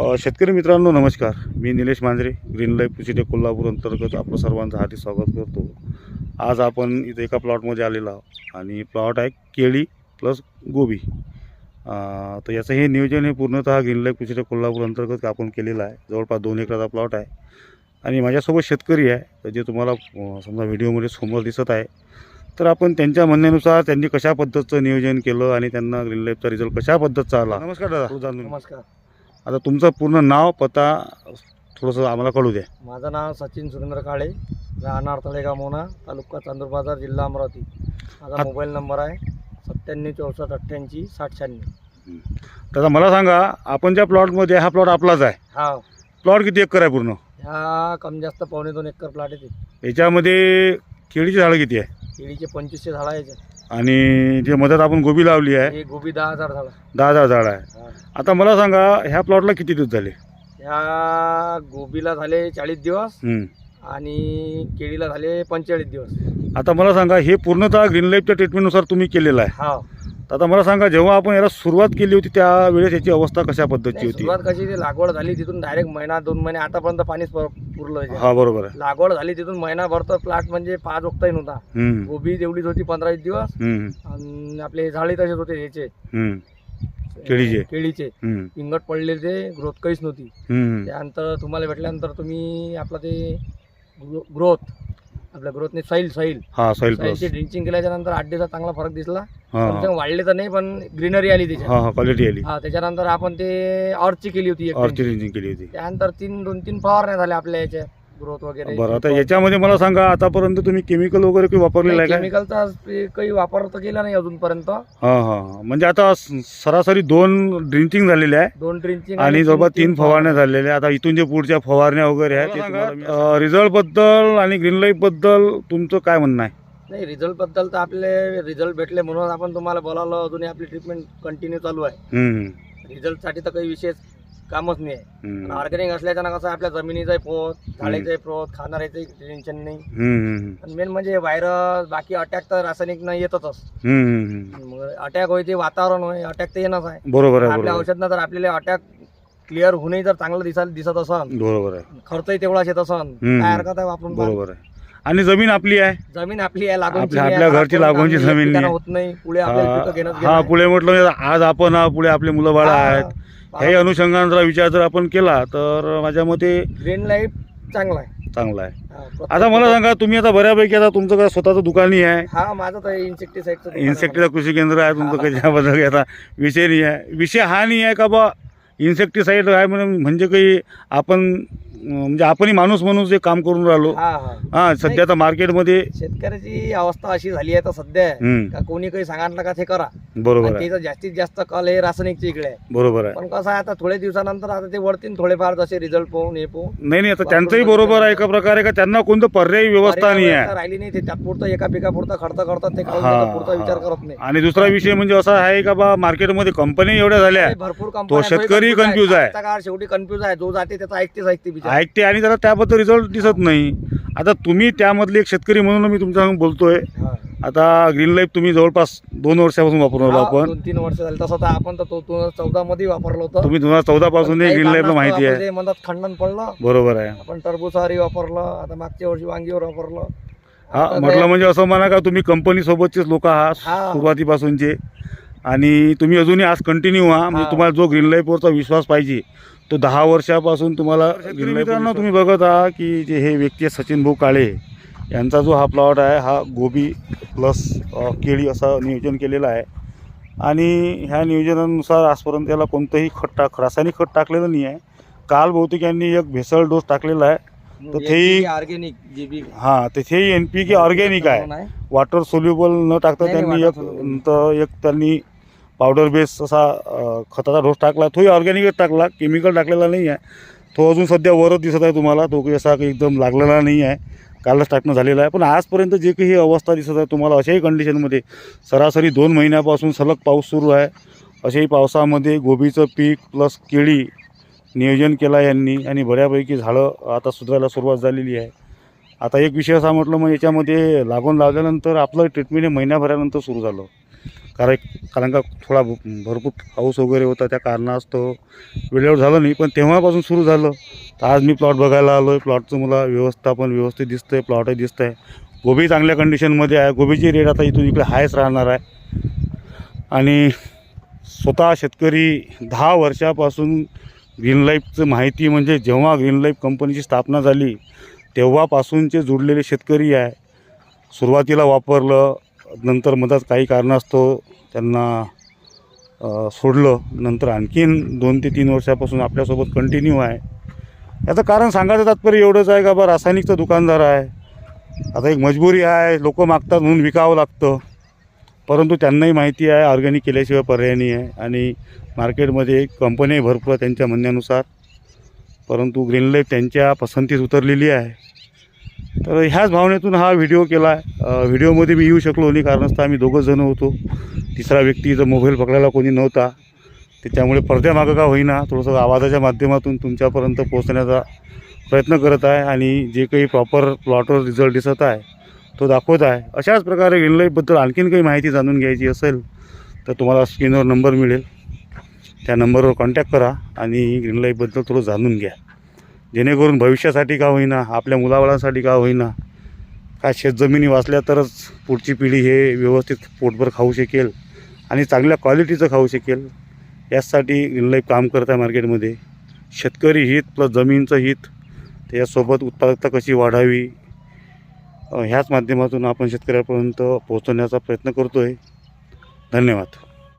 शेतकरी मित्रांनो नमस्कार. मी Nilesh Manjare green life tech Kolhapur अंतर्गत आपलं सर्वांचं हार्दिक स्वागत करतो. आज आपण इथं एका प्लॉटमध्ये आलेलो आहोत आणि प्लॉट आहे केळी प्लस गोबी. तर याचं हे नियोजन हे पूर्णतः ग्रीन लाईफ टेक कोल्हापूर अंतर्गत आपण केलेलं आहे. जवळपास दोन एकराचा प्लॉट आहे. आणि माझ्यासोबत शेतकरी आहे तर जे तुम्हाला समजा व्हिडिओमध्ये समोर दिसत आहे तर आपण त्यांच्या म्हणण्यानुसार त्यांनी कशा पद्धतीचं नियोजन केलं आणि त्यांना ग्रीन लाईफचा रिझल्ट कशा पद्धतीचा आला? नमस्कार दादा. नमस्कार. आता तुमचं पूर्ण नाव पत्ता थोडंसं आम्हाला कळू द्या. माझं नाव सचिन सुरेंद्र काळे राहणार तळेगाव मोना तालुका चांदूर बाजार जिल्हा अमरावती. माझा हा. मोबाईल नंबर आहे सत्त्याण्णव चौसष्ट अठ्ठ्याऐंशी साठ शहाण्णव दादा मला सांगा आपण ज्या प्लॉटमध्ये हा प्लॉट आपलाच आहे. हा. प्लॉट किती एकर आहे पूर्ण? ह्या कमी जास्त पावणे दोन एकर प्लॉट येते याच्यामध्ये केळीची झाडं किती आहे? केळीचे पंचवीसशे झाडं यायचे आणि जे मदत आपण गोबी लावली आहे हे गोबी दहा हजार झाडं दहा हजार झाडं आहे. हा. आता मला सांगा ह्या प्लॉटला किती दिवस झाले? ह्या गोबीला झाले चाळीस दिवस. आणि केळीला झाले पंचेचाळीस दिवस. आता मला सांगा हे पूर्णतः ग्रीन लाईफच्या ट्रीटमेंटनुसार तुम्ही केलेलं आहे. हा. तर आता मला सांगा जेव्हा आपण याला सुरुवात केली होती त्यावेळेस याची अवस्था कशा पद्धतीची होती सुरुवात कशी ती लागवड झाली तिथून डायरेक्ट महिना दोन महिने आतापर्यंत पाणीच पुर- पुरलं. हा बरोबर आहे लागवड झाली तिथून महिनाभर तर प्लॉट म्हणजे पाच ओक्ताही नव्हता हम्म. गोबी तेवढीच होती पंधरा वीस दिवस हम्म. आणि आपले झाडे तसेच होते हम्म. केळीचे? केळीचे हम्म. पिंगट पडले ते ग्रोथ काहीच नव्हती हम्म. त्यानंतर तुम्हाला भेटल्यानंतर तुम्ही आपलं ते ग्रोथ आपल्या ग्रोथने सैल सैल हा सॉईल प्लस ड्रिंचिंग केल्याच्यानंतर आठ दिवसात चांगला फरक दिसला. हा वाढले तर नाही पण ग्रीनरी आली त्याच्यात. हा क्वालिटी आली. हा त्याच्यानंतर आपण ते ऑर्चची केली होती एक ऑर्चिड drink. इंजिन केली होती. त्यानंतर तीन दोन तीन फवारण्या झाल्या आपल्या याच्या. ग्रोथ वगैरे बरं आता याच्यामध्ये मला सांगा आतापर्यंत तुम्ही केमिकल वगैरे काही वापरलेलं आहे का केमिकलचा काही वापर तर केला नाही अजूनपर्यंत. हा हा हा. म्हणजे आता स- सरासरी दोन ड्रिंचिंग झालेले आहे दोन ड्रिंचिंग आणि जवळपास तीन फवारण्या. झालेल्या आहे. आता इथून जे पुढच्या फवारण्या वगैरे आहेत रिझल्टबद्दल आणि ग्रीन लाईफबद्दल तुमचं काय म्हणणं आहे? नाही रिझल्टबद्दल तर आपले रिझल्ट भेटले म्हणून आपण तुम्हाला बोलावलं. अजूनही आपली ट्रीटमेंट कंटिन्यू चालू आहे. हम्म, रिझल्टसाठी तर काही विशेष कामच नाही ऑर्गॅनिक असल्याच्या कसं आपल्या जमिनीचाही पोत झाडाचाही पोत खाणाऱ्याचंही टेन्शन नाही. आणि मेन म्हणजे व्हायरस बाकी अटॅक तर रासायनिक न येतच अटॅक होय ते वातावरण होय अटॅक तर येणंच आहे. बरोबर आहे आपल्या औषधनं जर आपल्याला अटॅक क्लिअर होऊनही जर चांगलं दिसायला दिसत असन बरोबर आहे. खर्चही तेवढाच येत असन. काय हरकत आहे वापरून. बरोबर आहे. आणि जमीन आपली आहे? जमीन आपली आहे लागून आपल्या- आपल्या घरची लागूनची जमीन नाही. होत नाही पुढे हा. पुढे म्हटलं म्हणजे आज आपण पुढे आपले मुलं बाळ आहेत. ह्याही अनुषंगाने जरा विचार जर आपण केला तर माझ्या मते ग्रीन लाईफ चांगला आहे. चांगला आहे. हा, आता मला सांगा तुम्ही आता बऱ्यापैकी आता तुमचं काय स्वतःचं दुकानही आहे? हा माझं तर इन्सेक्टिसाइडचं इन्सेक्टिचा कृषी केंद्र आहे तुमचं काही आता विषय नाही आहे. विषय हा नाही आहे का बा इन्सेक्टिसाईड आहे म्हणून म्हणजे काही आपण म्हणजे आपणही माणूस म्हणून जे काम करून राहिलो. हा हा. हा सध्या आता मार्केटमध्ये शेतकऱ्याची अवस्था अशी झाली आहे तर सध्या का कोणी काही सांगितलं का ते करा. बरोबर आहे. त्याचं जास्तीत जास्त कल हे रासायनिकच्या इकडे आहे. बरोबर आहे. पण कसं आहे आता थोड्या दिवसानंतर आता ते वळतील थोडेफार जसे रिझल्ट पाहून हे पाहून नाही नाही आता त्यांचंही बरोबर आहे एका प्रकारे का त्यांना कोणतं पर्यायी व्यवस्था नाही आहे राहिली नाही ते तात्पुरतं एका पिकापुरतं खर्च करतात ते हा, पुढचा विचार. करत नाही. आणि दुसरा विषय म्हणजे असा आहे का बा मार्केटमध्ये कंपनी एवढ्या झाल्या भरपूर कंपन्या शेतकरी confuse आहे. आजचा काळ शेवटी कन्फ्युज आहे. जो जाते त्याचा ऐकतेच ऐकते बिचारा. ऐकते आणि त्याला त्याबद्दल रिझल्ट दिसत नाही. आता तुम्ही त्यामधले एक शेतकरी म्हणून मी तुमच्या बोलतोय. हा. आता ग्रीन लाईफ तुम्ही जवळपास दोन वर्षापासून वापरून हा, आपण. दोन तीन वर्ष झाले. तसं तर आपण तर तो चौदा मध्ये वापरलं होतं. तुम्ही दोन हजार चौदा पासून ग्रीन लाईफला कारणास्तव माहिती आहे. ते मधात खंडन पडलं बरोबर आहे. आपण टरबूजहारी वापरलं आता मागच्या वर्षी वांगीवर वापरलं. हा म्हटलं म्हणजे असं म्हणा का तुम्ही कंपनी सोबतचेच लोक आहात हा. सुरुवातीपासूनचे. आणि तुम्ही अजूनही आज कंटिन्यू म्हणजे हा. तुम्हाला जो ग्रीन लाईफवरचा विश्वास पाहिजे तो दहा वर्षापासून तुम्हाला ग्रीन मित्रांनो तुम्ही बघत आहात की जे हे व्यक्ती आहे सचिन भाऊ काळे यांचा जो हा प्लॉट आहे हा गोबी प्लस केळी असं नियोजन केलेलं आहे. आणि ह्या नियोजनानुसार आजपर्यंत याला कोणतंही खत टाक रासायनिक खत टाकलेलं नाही आहे. काल बहुतेक यांनी एक भेसळ डोस टाकलेला आहे. तर तेही- ऑर्गेनिक जीबी हां तेथेही एन पी के ऑर्गॅनिक आहे. वॉटर सोल्युबल न टाकता त्यांनी एक. तर एक त्यांनी पावडर बेस असा खताचा डोस टाकला. तोही ऑर्गॅनिकच टाकला केमिकल टाकलेला नाही आहे. तो अजून सध्या वरच दिसत आहे तुम्हाला. तो काही असा काही एकदम लागलेला नाही आहे. कालच टाकणं झालेलं आहे. पण आजपर्यंत जे काही ही अवस्था दिसत आहे तुम्हाला अशाही कंडिशनमध्ये सरासरी दोन महिन्यापासून सलग पाऊस सुरू आहे. अशाही पावसामध्ये गोबीचं पीक प्लस केळी नियोजन केला यांनी आणि बऱ्यापैकी झाडं आता सुधारायला सुरुवात झालेली आहे. आता एक विषय असा म्हटलं मग याच्यामध्ये लागून लागल्यानंतर आपलं ट्रीटमेंट हे महिन्याभरानंतर सुरू झालं. कारण कारण का थोडा भ- भरपूर पाऊस वगैरे होता त्या कारणास्तव वेळेवर झालं नाही पण तेव्हापासून सुरू झालं. तर आज मी प्लॉट बघायला आलो आहे प्लॉटचं मला व्यवस्थापन व्यवस्थित दिसतं आहे प्लॉटही दिसतं आहे गोबी चांगल्या कंडिशनमध्ये आहे. गोबीची रेट आता इथून इकडे हायच राहणार आहे. आणि स्वतः शेतकरी दहा वर्षापासून ग्रीन लाईफचं माहिती म्हणजे जेव्हा ग्रीन लाईफ कंपनीची स्थापना झाली तेव्हापासूनचे जुडलेले शेतकरी आहे. सुरुवातीला वापरलं नंतर मधात काही कारणास्तव त्यांना सोडलं. नंतर आणखीन दोन ते तीन वर्षापासून आपल्यासोबत कंटिन्यू आहे. याचं कारण सांगायचं तात्पर्य एवढंच आहे का बा रासायनिकचा दुकानदार आहे. आता एक मजबुरी आहे लोक मागतात म्हणून विकावं लागतं. परंतु त्यांनाही माहिती आहे ऑर्गॅनिक केल्याशिवाय पर्याय नाही आहे. आणि मार्केटमध्ये कंपन्याही भरपूर त्यांच्या म्हणण्यानुसार. परंतु ग्रीन लाईफ त्यांच्या पसंतीत उतरलेली आहे. तर ह्याच भावनेतून हा व्हिडिओ केला. आहे व्हिडिओमध्ये मी येऊ शकलो नाही कारणच आम्ही दोघं जण होतो. तिसरा व्यक्ती जर मोबाईल पकडायला कोणी नव्हता. त्याच्यामुळे पडद्यामागं का होईना थोडंसं आवाजाच्या माध्यमातून तुमच्यापर्यंत पोहोचण्याचा प्रयत्न करत आहे आणि जे काही प्रॉपर प्लॉटवर रिझल्ट दिसत आहे तो दाखवत आहे. अशाच प्रकारे ग्रीन आणखीन काही माहिती जाणून घ्यायची असेल तर तुम्हाला स्क्रीनवर नंबर मिळेल. त्या नंबरवर कॉन्टॅक्ट करा आणि ग्रीनलाईफबद्दल थोडं जाणून घ्या. जेणेकरून भविष्यासाठी का होईना आपल्या मुलाबाळांसाठी का होईना काय शेतजमिनी वाचल्या तरच पुढची पिढी हे व्यवस्थित पोटभर खाऊ शकेल आणि चांगल्या क्वालिटीचं खाऊ शकेल. यासाठी लई काम करत आहे मार्केटमध्ये. शेतकरी हित प्लस जमीनचं हित त्याच्यासोबत उत्पादकता कशी वाढावी ह्याच माध्यमातून आपण शेतकऱ्यापर्यंत पोहोचवण्याचा प्रयत्न करतो आहे धन्यवाद.